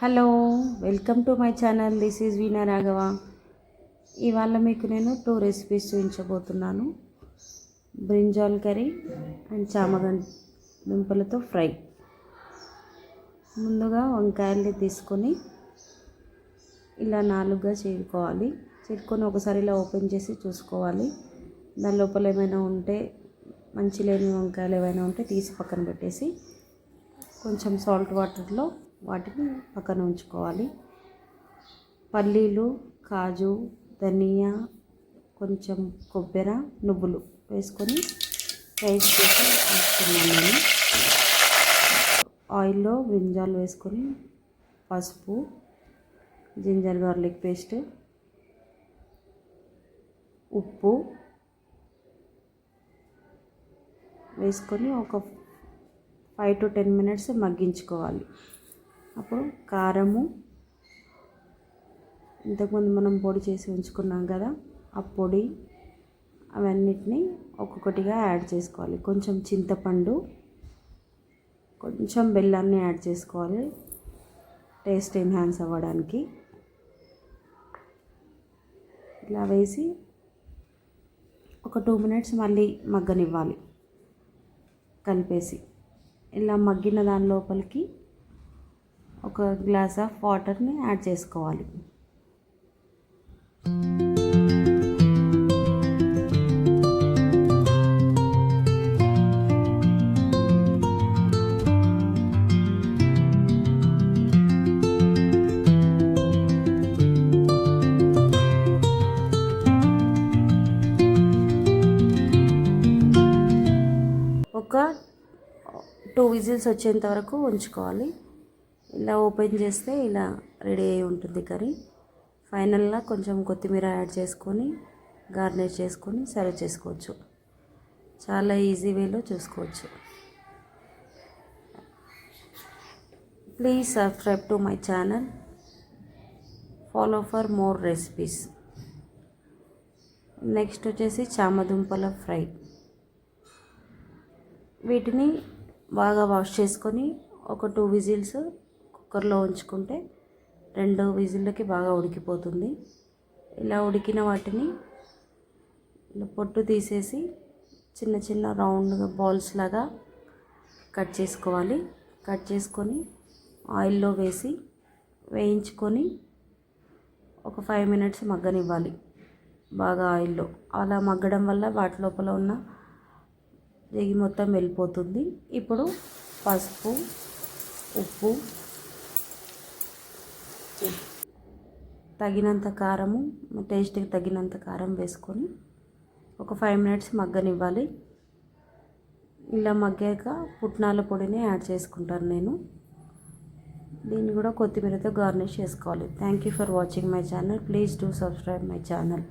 Hello welcome to my channel. This is Veena Raghava ఇవాళ మీకు నేను టూ రెసిపీస్ చూపించబోతున్నాను. బ్రింజాల్ కర్రీ అండ్ చామగం దుంపలతో ఫ్రై. ముందుగా వంకాయల్ని తీసుకొని ఇలా నాలుగుగా చేరుకోవాలి. చేరుకొని ఒకసారి ఇలా ఓపెన్ చేసి చూసుకోవాలి. దాని లోపల ఏమైనా ఉంటే మంచి లేని వంకాయలు ఏమైనా ఉంటే తీసి పక్కన పెట్టేసి కొంచెం సాల్ట్ వాటర్లో వాటిని పక్కన ఉంచుకోవాలి. పల్లీలు కాజు ధనియా కొంచెం కొబ్బెర నువ్వులు వేసుకొని ఫ్రై చేసి తీసుకున్నాను నేను. ఆయిల్లో బ్రింజాలు వేసుకొని పసుపు జింజర్ గార్లిక్ పేస్ట్ ఉప్పు వేసుకొని ఒక ఫైవ్ టు టెన్ మినిట్స్ మగ్గించుకోవాలి. అప్పుడు కారము ఇంతకుముందు మనం పొడి చేసి ఉంచుకున్నాం కదా ఆ పొడి అవన్నిటిని ఒక్కొక్కటిగా యాడ్ చేసుకోవాలి. కొంచెం చింతపండు కొంచెం బెల్లాన్ని యాడ్ చేసుకోవాలి. టేస్ట్ ఎన్హాన్స్ అవ్వడానికి. ఇలా వేసి ఒక టూ మినిట్స్ మళ్ళీ మగ్గనివ్వాలి. కలిపేసి. ఇలా మగ్గిన దాని లోపలికి ఒక గ్లాస్ ఆఫ్ వాటర్ని యాడ్ చేసుకోవాలి. ఒక టూ విజిల్స్ వచ్చేంత వరకు ఉంచుకోవాలి. ఇలా ఓపెన్ చేస్తే ఇలా రెడీ అయి ఉంటుంది కర్రీ. ఫైనల్గా కొంచెం కొత్తిమీర యాడ్ చేసుకొని గార్నిష్ చేసుకొని సర్వ్ చేసుకోవచ్చు. చాలా ఈజీ వేలో చూసుకోవచ్చు. Please subscribe to my channel. Follow for more recipes. Next వచ్చేసి చామదుంపల ఫ్రై. వీటిని బాగా వాష్ చేసుకొని ఒక టూ విజిల్స్ కుక్కర్లో ఉంచుకుంటే రెండు విజిల్లకి బాగా ఉడికిపోతుంది. ఇలా ఉడికిన వాటిని ఇలా పొట్టు తీసేసి చిన్న చిన్న రౌండ్గా బాల్స్ లాగా కట్ చేసుకోవాలి. కట్ చేసుకొని ఆయిల్లో వేసి వేయించుకొని ఒక ఫైవ్ మినిట్స్ మగ్గనివ్వాలి బాగా ఆయిల్లో. అలా మగ్గడం వల్ల వాటి లోపల ఉన్న నెయ్యి మొత్తం వెళ్ళిపోతుంది. ఇప్పుడు పసుపు ఉప్పు తగినంత కారము టేస్ట్కి తగినంత కారం వేసుకొని ఒక ఫైవ్ మినిట్స్ మగ్గనివ్వాలి. ఇలా మగ్గాక పుట్నాల పొడిని యాడ్ చేసుకుంటాను నేను. దీన్ని కూడా కొత్తిమీరతో గార్నిష్ చేసుకోవాలి. Thank you for watching my channel please do subscribe my channel